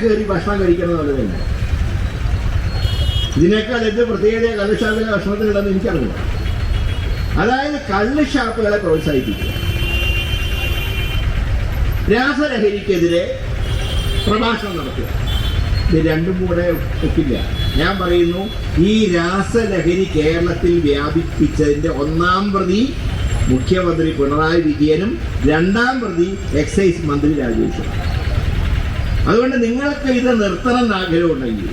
കയറി ഭക്ഷണം കഴിക്കണം എന്നുള്ളത് തന്നെ. ഇതിനേക്കാൾ എന്ത് പ്രത്യേകത കള്ളുഷാപ്പിലെ ഭക്ഷണത്തിലുണ്ടെന്ന് എനിക്കറിയില്ല. അതായത് കള്ളുഷാപ്പുകളെ പ്രോത്സാഹിപ്പിക്കുക. രാസലഹരിക്കെതിരെ പ്രഭാഷണം നടത്തുക. ഇത് രണ്ടും കൂടെ ഒക്കില്ല ഞാൻ പറയുന്നു ഈ രാസലഹരി കേരളത്തിൽ വ്യാപിപ്പിച്ചതിന്റെ ഒന്നാം പ്രതി മുഖ്യമന്ത്രി പിണറായി വിജയനും രണ്ടാം പ്രതി എക്സൈസ് മന്ത്രി രാജേഷും. അതുകൊണ്ട് നിങ്ങൾക്ക് ഇത് നിർത്തണം എന്ന് ആഗ്രഹമുണ്ടെങ്കിൽ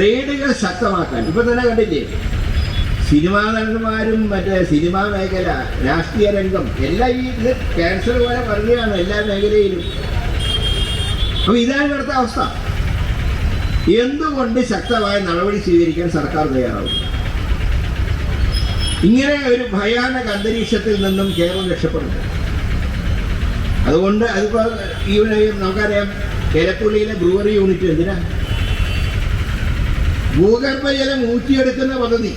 റെയ്ഡുകൾ ശക്തമാക്കാൻ. ഇപ്പൊ തന്നെ കണ്ടില്ലേ? സിനിമാ നടന്മാരും മറ്റേ സിനിമാ മേഖല രാഷ്ട്രീയ രംഗം എല്ലാം ഈ ഇത് ക്യാൻസർ പോലെ പറയുകയാണ് എല്ലാ മേഖലയിലും. അപ്പൊ ഇതാണ് ഇവിടുത്തെ അവസ്ഥ. എന്തുകൊണ്ട് ശക്തമായ നടപടി സ്വീകരിക്കാൻ സർക്കാർ തയ്യാറാവും ഇങ്ങനെ ഒരു ഭയാനക അന്തരീക്ഷത്തിൽ നിന്നും കേരളം രക്ഷപ്പെടുന്നു. അതുകൊണ്ട് അതിപ്പോ ഈ നമുക്കറിയാം കേരപ്പുള്ളിയിലെ ബ്രൂവറി യൂണിറ്റ് എന്തിനാ? ഭൂഗർഭജലം ഊറ്റിയെടുക്കുന്ന പദ്ധതി.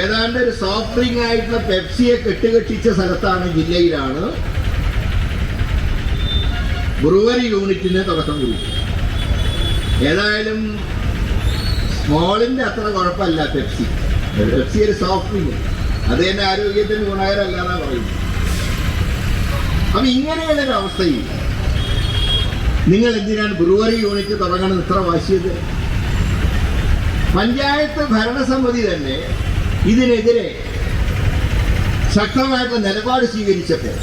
ഏതാണ്ട് ഒരു സോഫ്റ്റ് ഡ്രിങ്ക് ആയിട്ടുള്ള പെപ്സിയെ കെട്ടുകെട്ടിച്ച സ്ഥലത്താണ് ജില്ലയിലാണ് ബ്രൂവറി യൂണിറ്റിന് തുടക്കം കുറിച്ചത്. ഏതായാലും സ്മോളിന്റെ അത്ര കുഴപ്പമല്ല പെപ്സി. പെപ്സി ഒരു സോഫ്റ്റ് ഡ്രിങ്ക് അത് തന്നെ ആരോഗ്യത്തിന് ഗുണകരമല്ലാന്നാ പറയുന്നത്. അപ്പൊ ഇങ്ങനെയുള്ള ഒരു അവസ്ഥയിൽ നിങ്ങൾ എന്തിനാണ് ബ്രൂവറി യൂണിറ്റ് തുടങ്ങണം ഇത്ര വാശിയത്? പഞ്ചായത്ത് ഭരണസമിതി തന്നെ ഇതിനെതിരെ ശക്തമായിട്ടുള്ള നിലപാട് സ്വീകരിച്ചപ്പോൾ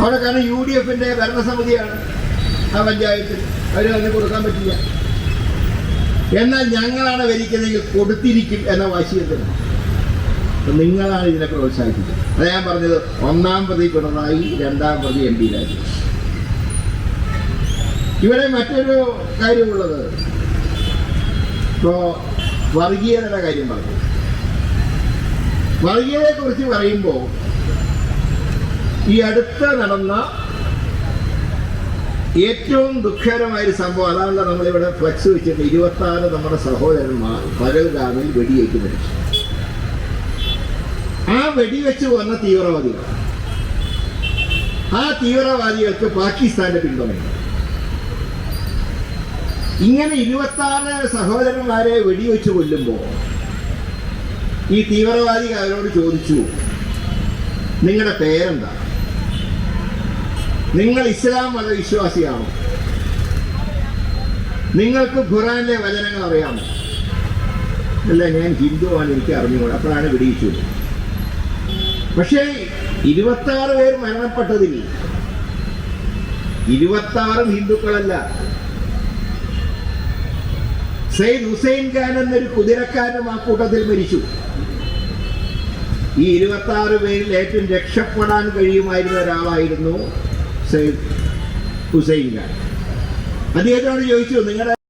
അവിടെ കാരണം യു ഡി എഫിന്റെ ഭരണസമിതിയാണ് ആ പഞ്ചായത്തിൽ. അവർ അതിന് കൊടുക്കാൻ പറ്റില്ല. എന്നാൽ ഞങ്ങളാണ് ഭരിക്കുന്നതെങ്കിൽ കൊടുത്തിരിക്കും എന്ന വാശിയത്തിന് നിങ്ങളാണ് ഇതിനെ പ്രോത്സാഹിപ്പിച്ചത്. അത് ഞാൻ പറഞ്ഞത് ഒന്നാം പ്രതി പിണറായി രണ്ടാം പ്രതി എം പി രാജു. ഇവിടെ മറ്റൊരു കാര്യമുള്ളത്. ഇപ്പോ വർഗീയതയുടെ കാര്യം പറഞ്ഞു. വർഗീയതയെ കുറിച്ച് പറയുമ്പോൾ ഈ അടുത്ത നടന്ന ഏറ്റവും ദുഃഖകരമായ ഒരു സംഭവം അതാണല്ലോ നമ്മളിവിടെ ഫ്ലക്സ് വെച്ചിട്ട് ഇരുപത്തി നമ്മുടെ സഹോദരന്മാർ പകൽഗാമിൽ വെടിയേറ്റ് മരിച്ചു. ആ വെടിവെച്ച് വന്ന തീവ്രവാദികൾ ആ തീവ്രവാദികൾക്ക് പാകിസ്ഥാന്റെ പിന്തുണയുണ്ട്. ഇങ്ങനെ ഇരുപത്തി ആറ് സഹോദരന്മാരെ വെടിവെച്ച് കൊല്ലുമ്പോൾ ഈ തീവ്രവാദി അവരോട് ചോദിച്ചു നിങ്ങളുടെ പേരെന്താ? നിങ്ങൾ ഇസ്ലാം മതവിശ്വാസിയാണോ? നിങ്ങൾക്ക് ഖുറാനിലെ വചനങ്ങൾ അറിയാമോ? അല്ല ഞാൻ ഹിന്ദുവാണ് എനിക്ക് അറിഞ്ഞുകൊണ്ട് അപ്പോഴാണ് വെടിയിച്ചത് പക്ഷേ ഇരുപത്തി ആറ് പേർ മരണപ്പെട്ടതിൽ ഇരുപത്തി ആറും ഹിന്ദുക്കളല്ല. സെയ്ദ് ഹുസൈൻ ഖാൻ എന്നൊരു കുതിരക്കാരനും ആ കൂട്ടത്തിൽ മരിച്ചു. ഈ ഇരുപത്തി ആറ് പേരിൽ ഏറ്റവും രക്ഷപ്പെടാൻ കഴിയുമായിരുന്ന ഒരാളായിരുന്നു സെയ്ദ് ഹുസൈൻ ഖാൻ. അദ്ദേഹത്തോട് ചോദിച്ചു നിങ്ങളുടെ